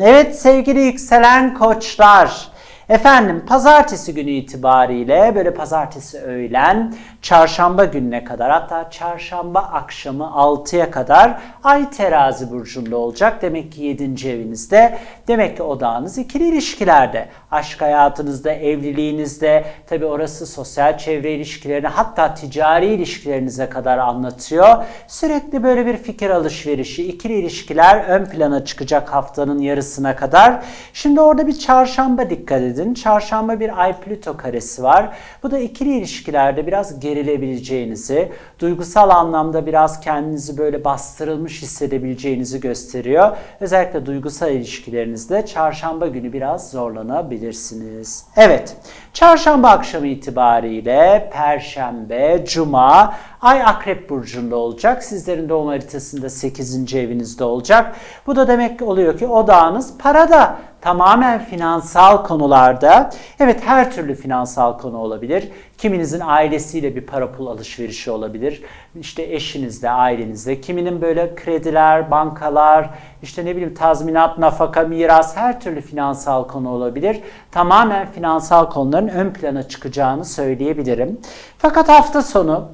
Evet sevgili yükselen koçlar. Efendim pazartesi günü itibariyle böyle pazartesi öğlen çarşamba gününe kadar hatta çarşamba akşamı 6'ya kadar ay terazi burcunda olacak. Demek ki 7. evinizde. Demek ki odağınız ikili ilişkilerde. Aşk hayatınızda, evliliğinizde tabi orası sosyal çevre ilişkilerine hatta ticari ilişkilerinize kadar anlatıyor. Sürekli böyle bir fikir alışverişi, ikili ilişkiler ön plana çıkacak haftanın yarısına kadar. Şimdi orada bir çarşamba dikkat edin. Çarşamba bir ay Plüto karesi var. Bu da ikili ilişkilerde biraz gerilebileceğinizi, duygusal anlamda biraz kendinizi böyle bastırılmış hissedebileceğinizi gösteriyor. Özellikle duygusal ilişkilerinizde çarşamba günü biraz zorlanabilirsiniz. Evet, çarşamba akşamı itibariyle perşembe, cuma ay akrep burcunda olacak. Sizlerin doğum haritasında 8. evinizde olacak. Bu da demek oluyor ki odağınız parada tamamen finansal konularda. Evet her türlü finansal konu olabilir. Kiminizin ailesiyle bir para pul alışverişi olabilir. İşte eşinizle, ailenizle. Kiminin böyle krediler, bankalar, işte ne bileyim tazminat, nafaka, miras her türlü finansal konu olabilir. Tamamen finansal konuların ön plana çıkacağını söyleyebilirim. Fakat hafta sonu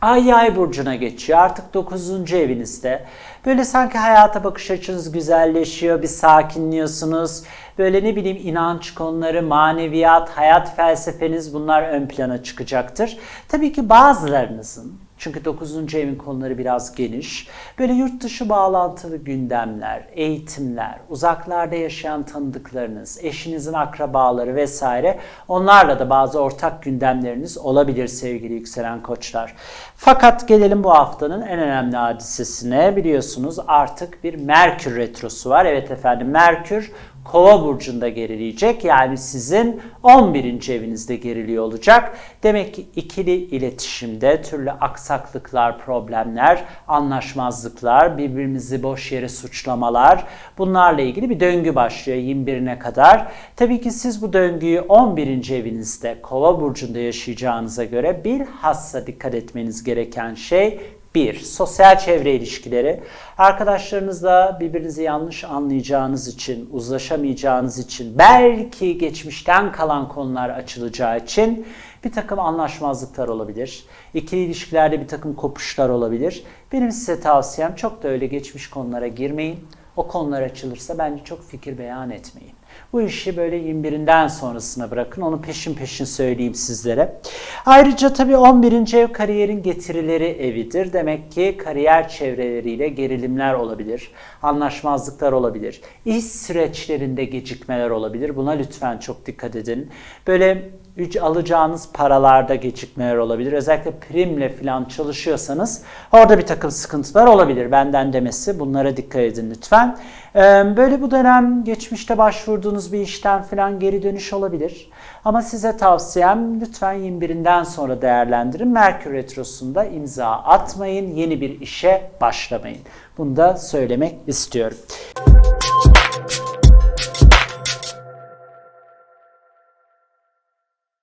Ay yay burcuna geçiyor. Artık 9. evinizde. Böyle sanki hayata bakış açınız güzelleşiyor, bir sakinliyorsunuz. Böyle ne bileyim inanç konuları, maneviyat, hayat felsefeniz bunlar ön plana çıkacaktır. Tabii ki bazılarınızın çünkü 9. evin konuları biraz geniş. Böyle yurt dışı bağlantılı gündemler, eğitimler, uzaklarda yaşayan tanıdıklarınız, eşinizin akrabaları vesaire onlarla da bazı ortak gündemleriniz olabilir sevgili yükselen koçlar. Fakat gelelim bu haftanın en önemli hadisesine. Biliyorsunuz artık bir Merkür retrosu var. Evet efendim Merkür Kova burcunda gerileyecek. Yani sizin 11. evinizde geriliyor olacak. Demek ki ikili iletişimde türlü aksaklıklar, problemler, anlaşmazlıklar, birbirimizi boş yere suçlamalar bunlarla ilgili bir döngü başlıyor 21'ine kadar. Tabii ki siz bu döngüyü 11. evinizde Kova burcunda yaşayacağınıza göre bilhassa dikkat etmeniz gereken şey bir, sosyal çevre ilişkileri. Arkadaşlarınızla birbirinizi yanlış anlayacağınız için, uzlaşamayacağınız için, belki geçmişten kalan konular açılacağı için bir takım anlaşmazlıklar olabilir. İkili ilişkilerde bir takım kopuşlar olabilir. Benim size tavsiyem çok da öyle geçmiş konulara girmeyin. O konular açılırsa bence çok fikir beyan etmeyin. Bu işi böyle 21'inden sonrasına bırakın. Onu peşin peşin söyleyeyim sizlere. Ayrıca tabii 11. ev kariyerin getirileri evidir. Demek ki kariyer çevreleriyle gerilimler olabilir. Anlaşmazlıklar olabilir. İş süreçlerinde gecikmeler olabilir. Buna lütfen çok dikkat edin. Böyle üc alacağınız paralarda gecikmeler olabilir. Özellikle primle falan çalışıyorsanız orada bir takım sıkıntılar olabilir. Benden demesi bunlara dikkat edin lütfen. Ee, Böyle bu dönem geçmişte başvurduğunuz bir işten falan geri dönüş olabilir. Ama size tavsiyem lütfen 21'inden sonra değerlendirin. Merkür Retrosu'nda imza atmayın. Yeni bir işe başlamayın. Bunu da söylemek istiyorum.